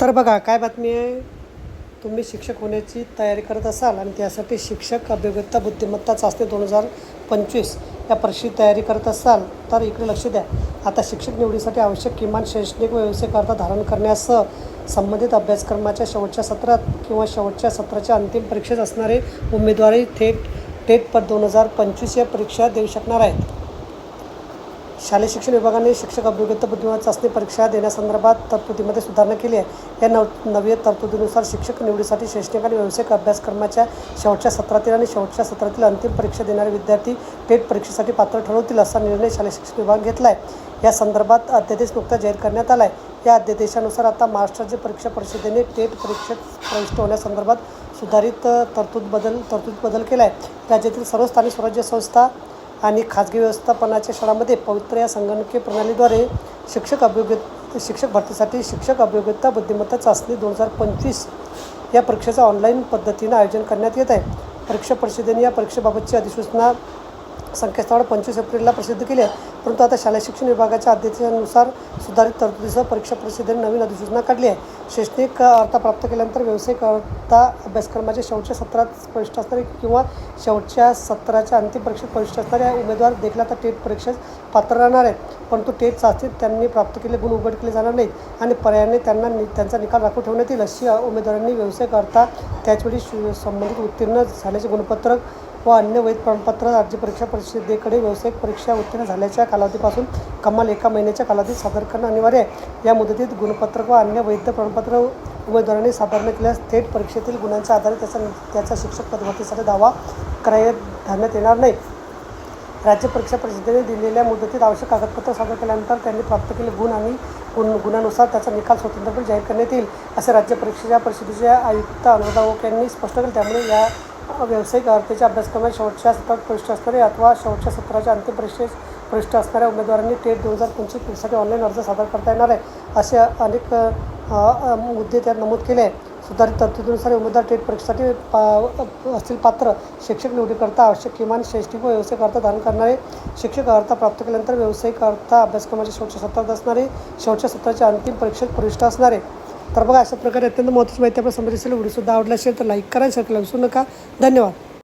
तर बघा काय बातमी आहे? तुम्ही शिक्षक होण्याची तयारी करत असाल आणि त्यासाठी शिक्षक अभिव्यक्ता बुद्धिमत्ता चाचणी दोन हजार पंचवीस. या परीक्षेची तयारी करत असाल तर इकडे लक्ष द्या. आता शिक्षक निवडीसाठी आवश्यक किमान शैक्षणिक व व्यवसायकर्ता धारण करण्यासह संबंधित अभ्यासक्रमाच्या शेवटच्या सत्रात किंवा शेवटच्या सत्राच्या अंतिम परीक्षेत असणारे उमेदवारही थेट टेट पर दोन हजार पंचवीस या परीक्षा देऊ शकणार आहेत. शालेय शिक्षण विभागाने शिक्षक अभियोग्यता बुद्धिमत्ता चाचणी परीक्षा देण्यासंदर्भात तरतुदीमध्ये सुधारणा केली आहे. या नव नवीन तरतुदीनुसार शिक्षक निवडीसाठी शैक्षणिक आणि व्यावसायिक अभ्यासक्रमाच्या शेवटच्या सत्रातील आणि शेवटच्या सत्रातील अंतिम परीक्षा देणारे विद्यार्थी टेट परीक्षेसाठी पात्र ठरवतील असा निर्णय शालेय शिक्षण विभाग घेतला आहे या संदर्भात अध्यादेश नुकता जाहीर करण्यात आला आहे या अध्यादेशानुसार आता महाराष्ट्र राज्य परीक्षा परिषदेने टेट परीक्षेत प्रविष्ट होण्यासंदर्भात सुधारित तरतूद बदल तरतूद बदल केला आहे राज्यातील सर्व स्थानिक स्वराज्य संस्था आणि खाजगी व्यवस्थापनाच्या शाळांमध्ये पवित्र या संगणकीय प्रणालीद्वारे शिक्षक अभियोग्य शिक्षक भरतीसाठी शिक्षक अभियोग्यता बुद्धिमत्ता चाचणी दोन हजार पंचवीस या परीक्षेचं ऑनलाईन पद्धतीनं आयोजन करण्यात येत आहे. परीक्षा परिषदेने या परीक्षेबाबतची अधिसूचना संकेतस्थळावर पंचवीस एप्रिलला प्रसिद्ध केले आहे. परंतु आता शालेय शिक्षण विभागाच्या आदेशानुसार सुधारित तरतुदीसह परीक्षा परिषदेने नवीन अधिसूचना काढली आहे. शैक्षणिक अर्था प्राप्त केल्यानंतर व्यावसायिक अर्था अभ्यासक्रमाच्या शेवटच्या सत्रात प्रविष्ट असणारे किंवा शेवटच्या सत्राच्या अंतिम परीक्षेत प्रविष्ट असणारे उमेदवार देखील आता टेट परीक्षेत पात्र राहणार आहेत. परंतु टेट चाचणीत त्यांनी प्राप्त केले गुण उघड केले जाणार नाहीत आणि पर्यायाने त्यांना नि त्यांचा निकाल राखून ठेवण्यात येईल अशी उमेदवारांनी व्यावसायिक अर्था त्याचवेळी संबंधित उत्तीर्ण झाल्याचे गुणपत्रक व अन्य वैध प्रमाणपत्र राज्य परीक्षा परिषदेकडे व्यावसायिक परीक्षा उत्तीर्ण झाल्याच्या कालावधीपासून कमाल एका महिन्याच्या कालावधीत सादर करणं अनिवार्य आहे. या मुदतीत गुणपत्रक व अन्य वैध प्रमाणपत्र उमेदवारांनी सादर केल्यास थेट परीक्षेतील गुणांच्या आधारे त्याचा त्याचा शिक्षक पदभरतीसाठी दावा करायला धरण्यात येणार नाही. राज्य परीक्षा परिषदेने दिलेल्या मुदतीत आवश्यक कागदपत्र सादर केल्यानंतर त्यांनी प्राप्त केले गुण आणि गुण गुणानुसार त्याचा निकाल स्वतंत्रपणे जाहीर करण्यात येईल असे राज्य परीक्षेच्या परिषदेच्या आयुक्त अनुराधा ओक यांनी स्पष्ट केले. त्यामुळे या व्यावसायिक अर्हतेच्या अभ्यासक्रमात शेवटच्या सत्रात प्रविष्ट असणारे अथवा शेवटच्या सत्राच्या अंतिम परीक्षेस प्रविष्ट असणाऱ्या उमेदवारांनी टेट दोन हजार पंचवीससाठी ऑनलाईन अर्ज सादर करता येणार आहे. असे अनेक मुद्दे त्यात नमूद केले आहे सुधारित तरतुदीनुसार उमेदवार टेट परीक्षेसाठी पा असतील पात्र. शिक्षक निवडीकरता आवश्यक किमान शैक्षणिक व व्यावसायिक अर्थ धारण करणारे. शिक्षक अर्थ प्राप्त केल्यानंतर व्यावसायिक अर्थ अभ्यासक्रमाच्या शेवटच्या सत्रात असणारे. शेवटच्या सत्राच्या अंतिम परीक्षेत प्रविष्ट असणारे. तर बघा अशा प्रकारे अत्यंत महत्त्वाची माहिती आपल्यासमोर असेल व्हिडिओसुद्धा आवडला असेल तर लाईक करा शेअर करायला विसरू नका. धन्यवाद.